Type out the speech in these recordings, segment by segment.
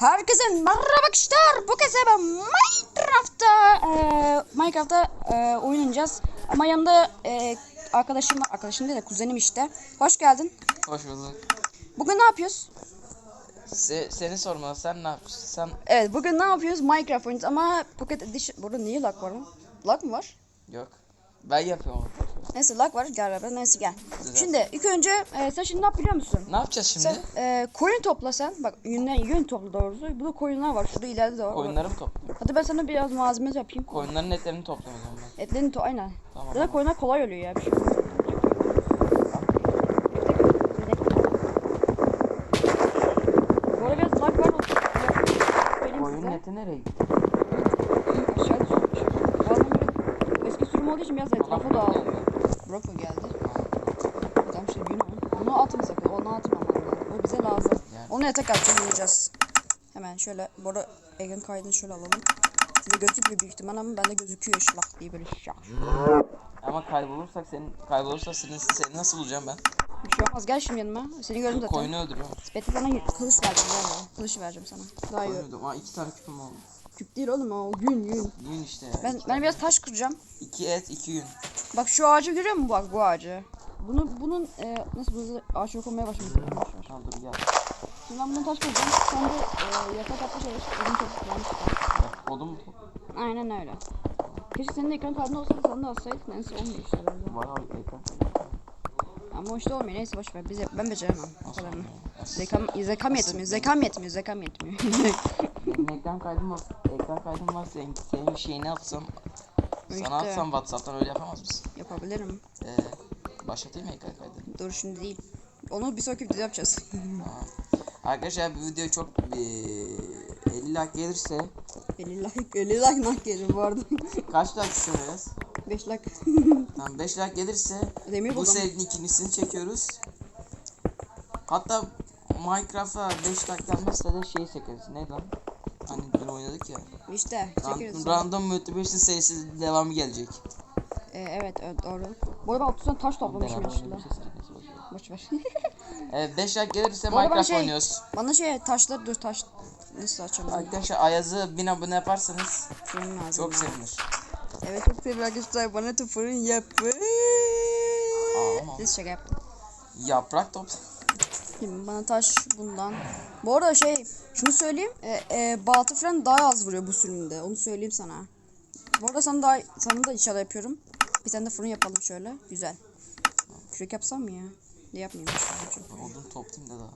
Herkese merhaba arkadaşlar. Bu kez ben Minecraft'ta e, Minecraft'ta e, oynayacağız. Ama yanında e, arkadaşım var. Arkadaşım değil de kuzenim işte. Hoş geldin. Hoş bulduk. Bugün ne yapıyoruz? Se, seni sormalı. Sen ne yapıyorsun? Sen Evet bugün ne yapıyoruz? Minecraft oynuyoruz ama Pocket Edition... Burada niye lag var lan? Lag mı var? yok. Ben yapıyorum. Neyse lag var. Gel beraber. Neyse gel. Güzel. Şimdi ilk önce e, sen şimdi ne yap biliyor musun? Ne yapacağız şimdi? Sen e, koyun topla sen. Bak yün, yün topla doğrusu. Burada koyunlar var. Şurada ileride de var. Koyunları mı topluyorum? Hadi ben sana biraz malzeme yapayım. Koyunların etlerini topluyorum o zaman. Etlerini to aynen. Tamam. Da koyunlar kolay ölüyor ya bir şey. size. eti nereye gitti? Aşağı düşmüş. Bu arada böyle eski sürüm olduğu için biraz etrafa dağılıyor. Broko geldi. Adam şey gün Onu atma sakın. Onu atma. O bize lazım. Yani. Onu yatak atacağız. Hemen şöyle. Bu arada Egan kaydını şöyle alalım. Size gözükmüyor büyük ihtimal ama bende gözüküyor şlak diye böyle şak. Ama kaybolursak senin kaybolursa seni, seni nasıl bulacağım ben? Bir şey olmaz. Gel şimdi yanıma. Seni gördüm zaten. Koyunu öldürüyorum. Betty bana kılıç vereceğim. Kılıç vereceğim sana. Daha iyi. Koyunu öldürüyorum. Aa iki tane küpüm oldu. Küp değil oğlum o. Gün gün. Yün işte. Ben, iki, ben biraz taş kıracağım. iki et iki yün. Bak şu ağacı görüyor musun bak bu ağacı? Bunu bunun e, nasıl hızlı ağaç yok olmaya başlamış. Al dur gel. Şimdi ben bunu taş kıracağım. Sen de e, yatak atma çalış. Odun toplayalım. Bak, Odun mu? Aynen öyle. Keşke senin de ekran kaydında olsaydı sen de alsaydın. Neyse olmuyor işte böyle. Var abi ekran. Ama işte olmuyor. Neyse boş ver. Biz, ben beceremem. O kadarını. Zekam, zekam yetmiyor. Zekam yetmiyor. Zekam yetmiyor. Benim ekran kaydım var. Ekran kaydım var. Senin, senin şeyini atsam. İşte. Sana atsam Whatsapp'tan öyle yapamaz mısın? Yapabilirim. Ee, başlatayım mı ekran kaydı? Dur şimdi değil. Onu bir sonraki videoda yapacağız. Tamam. Arkadaşlar bu video çok eee, 50 like gelirse 50 like, 50 like nak gelir bu arada. kaç like istemez? 5 like. Tamam 5 like gelirse Demir bu serinin ikincisini çekiyoruz. Hatta Minecraft'a 5 like gelmezse de şey çekeriz. Ne lan? Oynadık ya. İşte çekeriz. Ran- Random Motivation serisi devamı gelecek. Ee, evet, evet doğru. Bu arada ben 30 tane taş toplamışım yaşında. oynayacağız, neyse, boş ver. Evet 5 like gelirse Bu arada ben Minecraft şey- oynuyoruz. Bana şey taşlar dur taş nasıl açalım? Arkadaşlar Ayaz'ı 1000 abone yaparsanız lazım. çok sevinir. Evet çok seviyorum arkadaşlar. Bana da fırın yapın. Ağlama. Siz şaka yaptım. Yaprak top. Şimdi bana taş bundan. Bu arada şey şunu söyleyeyim. E, e, balta falan daha az vuruyor bu sürümde. Onu söyleyeyim sana. Bu arada sana da sana da inşallah yapıyorum. Bir tane de fırın yapalım şöyle. Güzel. Kürek yapsam mı ya? Ne yapmayayım? Odun toplayayım da daha.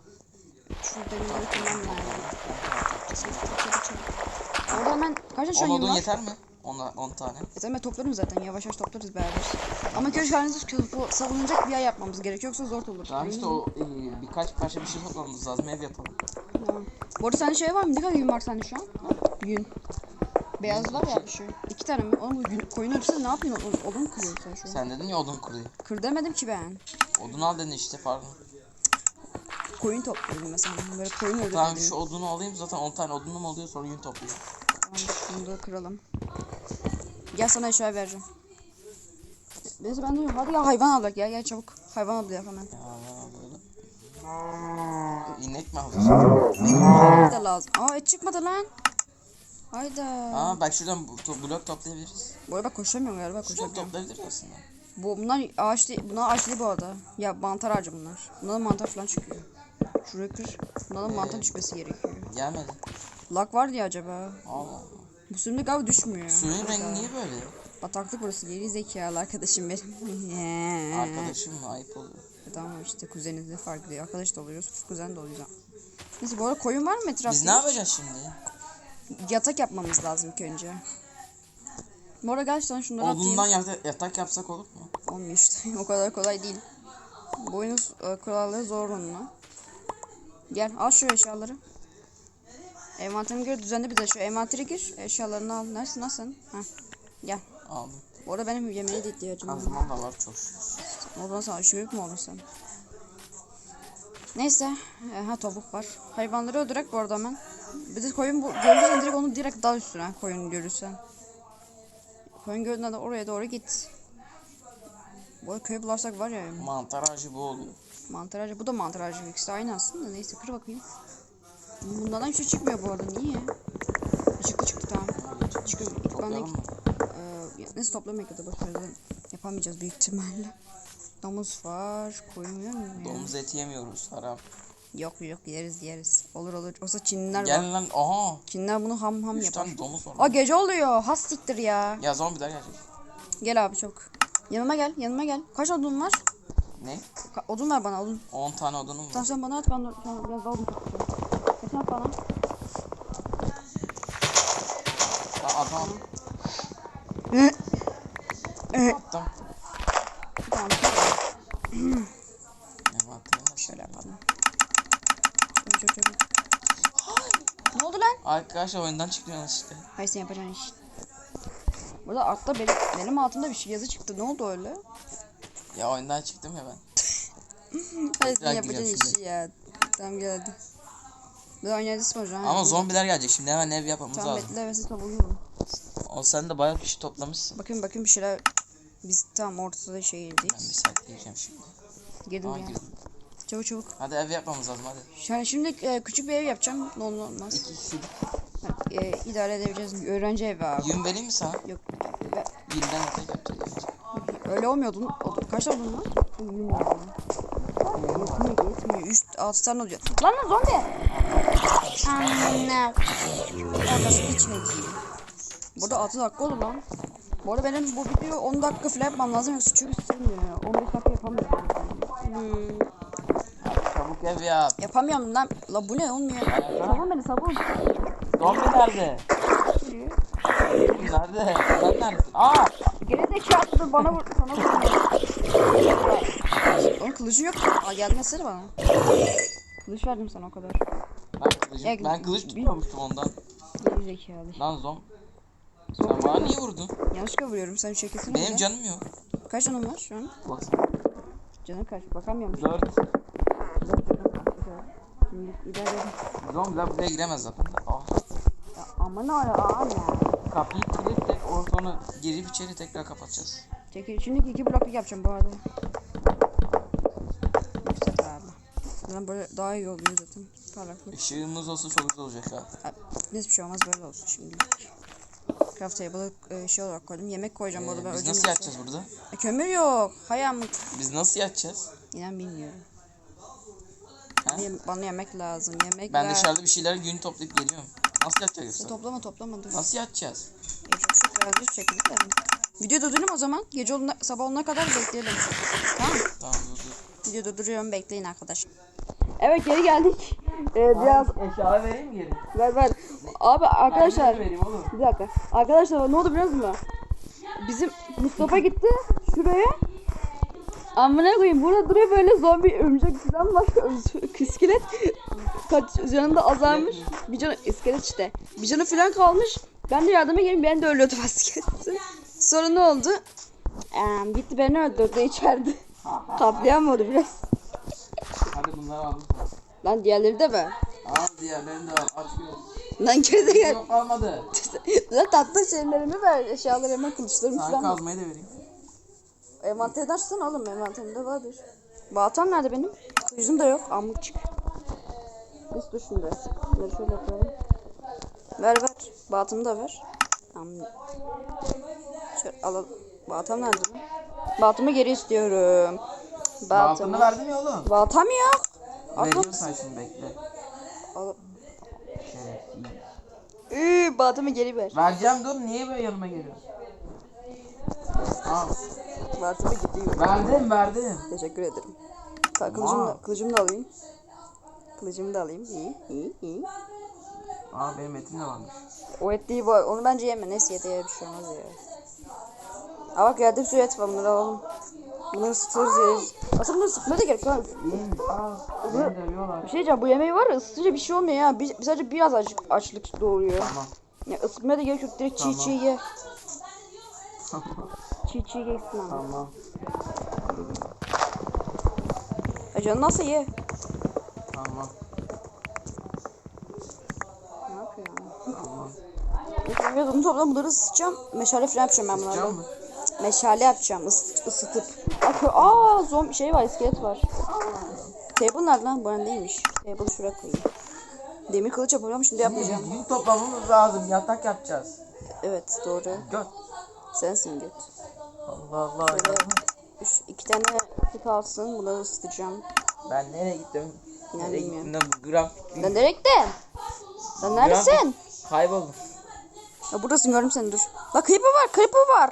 Şurada bir kırmam lazım. Çabuk, çabuk. Orada hemen kaç tane 10 şanyum odun yeter mi? 10 10 tane. Yeter mi? Toplarım zaten. Yavaş yavaş toplarız beraber. Ama köy halinizi savunacak bir yer yapmamız gerekiyor. Yoksa zor olur. Tamam işte o e, birkaç parça bir şey toplamamız lazım ev yapalım. Tamam. Bu arada sende şey var mı? Ne kadar yün var sende şu an? Yün. Beyaz var ya şu. İki tane mi? Oğlum yün, koyun ölçüsü ne yapıyorsun? Odun mu kırıyorsun sen şu an? Sen dedin ya odun kuruyor. Kır demedim ki ben. Odun al dedin işte pardon. Koyun topladım mesela. Böyle koyun öldürdüm. Tamam şu odunu alayım zaten 10 tane odunum oluyor sonra yün toplayayım. Tamam şunu da kıralım. Gel sana eşya vereceğim. Neyse ben de hadi ya hayvan alak ya gel çabuk. Hayvan al yap hemen. İnek mi alacağız? Bir de lazım. Aa et çıkmadı lan. Hayda. Aa bak şuradan to- blok toplayabiliriz. Bu arada koşamıyorum galiba Şuradan koşamıyorum. toplayabiliriz aslında. Bu bunlar ağaç değil, bunlar ağaç değil bu arada. Ya mantar ağacı bunlar. Bundan mantar falan çıkıyor. Şuraya kır. Mantar Ee, düşmesi gerekiyor. Gelmedi. Lag var diye acaba. Allah. Bu sürümde galiba düşmüyor. Suyun rengi niye böyle? Bataklık burası. Geri zekalı arkadaşım benim. Arkadaşım mı ayıp oluyor. Tamam işte kuzeniniz de farklı. Arkadaş da oluyoruz. Kuzen de oluyoruz. Neyse bu arada koyun var mı etrafta? Biz ne yapacağız şimdi? Yatak yapmamız lazım ilk önce. Bu arada gel sana şunları Odundan atayım. yata- yatak yapsak olur mu? Olmuyor işte. o kadar kolay değil. Bu oyunun e, kuralları zorunlu. Gel al şu eşyaları. Envanterine göre düzenli bir de şu envantere gir. Eşyalarını al. Neresin sen? Heh. Gel. Aldım. Bu arada benim yemeğe de ihtiyacım var. Kazmam da var çok şükür. Oradan sana üşümük mü olur sen? Neyse. E, ha tavuk var. Hayvanları öldürek bu arada hemen. Bir de koyun bu görürsen direkt onu direkt dal üstüne koyun görürsen. Koyun gördüğünde de oraya doğru git. Bu köyü bularsak var ya Mantar ağacı bu oluyor. mantar ağacı. Bu da mantar ağacı. İkisi aynı aslında. Neyse kır bakayım. Bundan hiçbir şey çıkmıyor bu arada. Niye? Çıktı çıktı tamam. Çıkıyor. Mı? Eee, neyse toplamak ya da zaten yapamayacağız büyük ihtimalle. Domuz var. Koyun yiyor muyum ya? Domuz eti yemiyoruz haram. Yok yok yeriz yeriz. Olur olur. Olsa Çinliler var. Gel lan aha. Çinliler bunu ham ham 3 yapar. tane domuz var. Aa gece oluyor. Has siktir ya. Ya zombiler gelecek. Gel abi çok. Yanıma gel. Yanıma gel. Kaç odun var? Ne? Ka- odun ver bana odun. 10 tane odunum var. Tamam sen bana at ben de ben biraz daha odun toplayacağım. Kaçın at bana. Aa, adam attım. Tamam. Envanterim var. Şöyle yapalım. Çabuk çabuk çabuk. Ne oldu lan? Arkadaşlar oyundan çıkıyorsunuz işte. Hayır sen yapacaksın iş. Burada altta benim, benim altımda bir şey yazı çıktı. Ne oldu öyle? Ya oyundan çıktım ya ben. Hayır sen yapacaksın işi ya. Tamam geldi. Oynayacağız spor ha. Ama zombiler gelecek şimdi hemen ev yapmamız Tamam lazım. ben sizi buluyorum. O sen de bayağı bir şey toplamışsın. Bakın bakın bir şeyler. Biz tam ortada Ben bir saat diyeceğim şimdi. Girdim Aa ya. girdim. Çabuk çabuk. Hadi ev yapmamız lazım hadi. Yani şimdi e, küçük bir ev yapacağım. Ne olur olmaz. İki kişilik. E, idare edebileceğiz. Öğrenci evi abi. Yün vereyim mi sana? Yok. Birden tek yapacağız. Öyle olmuyordu. Kaç tane odun var? Bilmiyorum. Yetmiyor yetmiyor. Üst altı tane oluyor. Lan lan zombi. Anne. Ben nasıl içmedi? Burada 6 dakika oldu lan. Bu arada benim bu video 10 dakika falan yapmam lazım yoksa çünkü sığmıyor. 15 dakika yapamıyorum. Hmm, Çabuk ev yap. yapamıyorum lan. La bu ne olmuyor? Sabun beni sabun. Zombi nerede? Nerede? Sen neredesin? Aa! Geri zekalı bana vur. Sana vur. Onun kılıcı yok. Aa gelmesene bana. Kılıç verdim sana o kadar. Ben kılıcı, Ya, ben kılıç tutmamıştım ondan. Geri zekalı. Lan zom. Sen bana niye vurdun? Yanlışlıkla vuruyorum. Sen çekilsin. Benim canım yok. Kaç canın var şu an? Bak. Canın kaç? Bakamıyorum. Dört. Edin. Zombiler buraya giremez zaten. Ah. Ya aman Allah'ım ya. Kapıyı kilitledik tek sonra girip içeri tekrar kapatacağız. Çekil. Şimdi iki blokluk yapacağım bu arada. Zaten böyle daha iyi oluyor zaten. Parlaklık. Işığımız olsa çok güzel olacak ha. Ha, Hiçbir şey olmaz böyle olsun şimdi. Craft table'ı e, şey olarak koydum. Yemek koyacağım Ee, biz öleceğim nasıl yatacağız burada? E, kömür yok. Hayam. Biz nasıl yatacağız? İnan bilmiyorum. Ha? Bana yemek lazım. Yemek Ben lazım. dışarıda bir şeyler gün toplayıp geliyorum. Nasıl yatacağız E, toplama toplama dur. Nasıl yatacağız? Yapacak çok biraz bir şekilde de. Video durdurayım o zaman. Gece oluna, sabah olana kadar bekleyelim. Tamam. Tamam dur dur. Video durduruyorum bekleyin arkadaşlar. Evet geri geldik. Ee, biraz Eşya vereyim geri? ver ver. Abi arkadaşlar vereyim oğlum. bir dakika. Arkadaşlar ne oldu biliyor musun? Bizim Mustafa gitti şuraya. Amına koyayım burada duruyor böyle zombi örümcek falan ö- iskelet kaç canında azalmış. Bir canı iskelet işte. Bir canı falan kalmış. Ben de yardıma gelin ben de ölüyordum asketim. Sonra ne oldu? Ee, gitti beni öldürdü içeride. Kaplayamadı biraz. Hadi bunları al. Lan diğerleri de be. Al diğerlerini de al. Aç göz. Lan gerizekalı. Yok kalmadı. Lan tatlı şeylerimi ver. Eşyalarımı, kılıçlarımı Sana falan. kazmayı da vereyim. Envanterden açsana oğlum. Envanterimde vardır. Baltam nerede benim? Kılıcım da yok. Amık çık. Biz dur şimdi. Bunları şöyle yapalım. Ver ver. Baltamı da ver. Tamam. Şöyle alalım. Baltam nerede? Baltamı geri istiyorum. Altını Baltamı. verdim ya oğlum. Baltam yok. Atla. Vereceğim sana şimdi bekle. Al. Şerefsiz. Üü, baltamı geri ver. Vereceğim dur niye böyle yanıma geliyorsun? Al. Baltamı gidiyor. Verdim verdim. Teşekkür ederim. Ta, kılıcımı, da, kılıcımı da alayım. Kılıcımı da alayım. İyi, iyi, iyi. Aa benim etim de varmış. O et değil bu. Onu bence yeme. Neyse yete ye bir şey olmaz ya. Aa bak yerde bir sürü et var. Bunları alalım. Bunları ısıtırız yeriz. Aslında bunları ısıtmaya da gerek yok. Beni dövüyorlar. Bir şey diyeceğim. Bu yemeği var ya ısıtınca bir şey olmuyor ya. Bir, sadece biraz açlık, açlık doğuruyor. Tamam. Ya ısıtmaya da gerek yok. Direkt çiğ Tamam. çiğ ye. Çiğ çiğ geçsin ama. tamam. Ya canın nasıl ye? Tamam. Ne yapıyor ya? Tamam. Biraz onu toplam bunları ısıtacağım. Meşale falan yapacağım ben mı? Meşale yapacağım ıs ısıtıp. Aa zombi şey var iskelet var. Table nerede lan? Bu değilmiş. Table'ı şuraya koyayım. Demir kılıç yapacağım şimdi yapmayacağım. Yün toplamamız lazım. Yatak yapacağız. Evet doğru. Göt. Sensin göt. Allah Allah. Böyle üç, iki tane süt alsın. Bunu ısıtacağım. Ben nereye gittim? İnan nereye bilmiyorum. gittim bu grafik Sen nereye gittin? Sen neredesin? Kayboldum. Ya buradasın gördüm seni dur. Bak creeper var creeper var.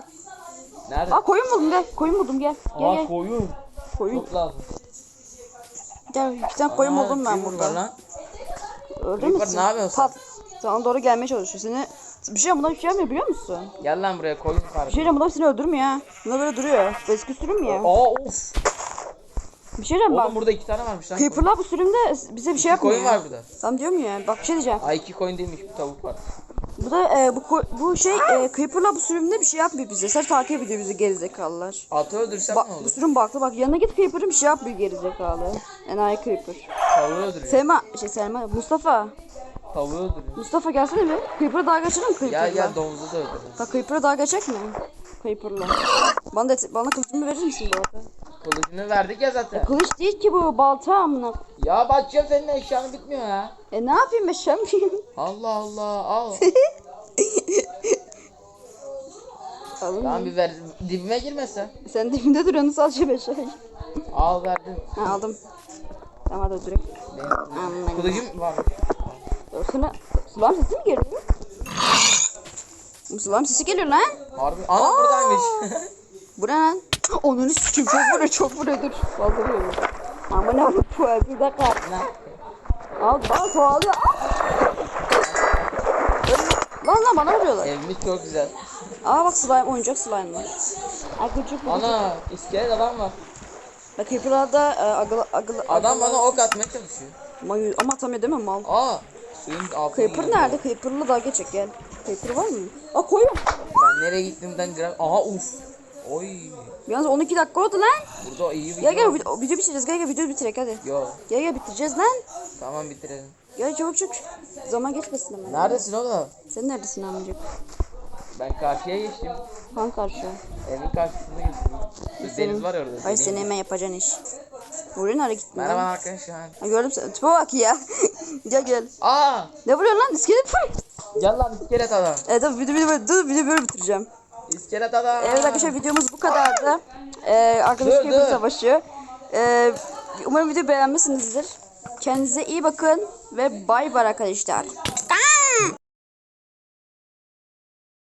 Nerede? Aa koyun buldum gel. Koyun buldum gel. Gel Aa gel. koyun. Koyun. Çok lazım. Gel iki tane koyun Aa, buldum ben kim burada. Lan? Öldü Creeper, müsün? ne yapıyorsun Pat. Sana doğru gelmeye çalışıyor. Seni bir şey bunlar bir şey yapmıyor biliyor musun? Gel lan buraya koyun Bir var. şey diyeceğim bunlar seni öldürmüyor ha. Bunlar böyle duruyor. Eski sürüm ya. Aa of. Bir şey diyeceğim bak. Oğlum burada iki tane varmış lan. Creeper'lar bu sürümde bize bir şey yapmıyor. koyun var burada. Tamam diyorum ya. Bak bir şey diyeceğim. Ay iki koyun değilmiş bir tavuk var. Bu da e, bu bu şey e, Creeper'lar bu sürümde bir şey yapmıyor bize. Sadece takip ediyor bizi gerizekalılar. Atı öldürsem Bak ne bu olur? sürüm baklı bak yanına git Creeper'ın bir şey yapmıyor gerizekalı. Enayi Creeper. Tavuğu öldürüyor. Selma şey Selma Mustafa. Tavuğu öldürüyor. Mustafa gelsene bir. Creeper'ı daha mi Creeper'la? Gel gel domuzu da öldürüyor. Bak Creeper'ı daha geçecek mi? Creeper'la. Bana da bana kılıcımı verir misin bu arada? Kılıcını verdik ya zaten. Kılıç değil ki bu balta amına. Ya bakacağım senin eşyanı bitmiyor ya. E ne yapayım şampiyonum? Allah Allah al. Alın. Tamam bir ver. Dibime girmesen. Sen dibinde duruyorsun sadece beş ay. Al verdim. Ha aldım. Tamam hadi direkt. Aman. kılıcım var. Sana sulam sesi mi geliyor? Sulam sesi geliyor lan. Harbi. Ana buradaymış. Bu ne lan? Onun çok vuruyor dur. Fazla vuruyor. Ama ne bu bu bir dakika. Al bana kovalıyor. Lan lan bana vuruyorlar. Evimiz çok güzel. Aa bak slime oyuncak slime var. Ay gıcık bu. Ana iskelet adam var. Bak Creeper'larda e, agılı agılı Adam bana ok atmaya çalışıyor. Mayu- ama değil mi mal? Aa suyun altına Creeper nerede? Creeper'la daha geçecek gel. Creeper var mı? Aa koyun. Ben nereye gittiğimden gram... Aha uf. Oy. Yalnız 12 dakika oldu lan. Burada iyi bir Gel gel video, video bitireceğiz. Gel gel video bitirek hadi. Yo Gel gel bitireceğiz lan. tamam bitirelim. Gel çabuk çabuk. Zaman geçmesin hemen. Neredesin oğlum? Sen neredesin amcık? Ben karşıya geçtim. Han karşı. Evin karşısında geçtim. Bir Deniz var ya orada. Ay seni hemen yapacaksın iş. Oraya nereye gittin Merhaba lan? arkadaşlar. Ha, gördüm seni. Tipe bak ya. gel gel. Aa! Ne vuruyorsun lan? İskelet fır. Gel lan iskelet adam. Evet tabii video, video, dur, video böyle bitireceğim. İskelet adam. Evet arkadaşlar videomuz bu kadardı. Ee, arkadaş dur. Savaşı. Ee, umarım videoyu beğenmişsinizdir. Kendinize iyi bakın ve bay bay arkadaşlar.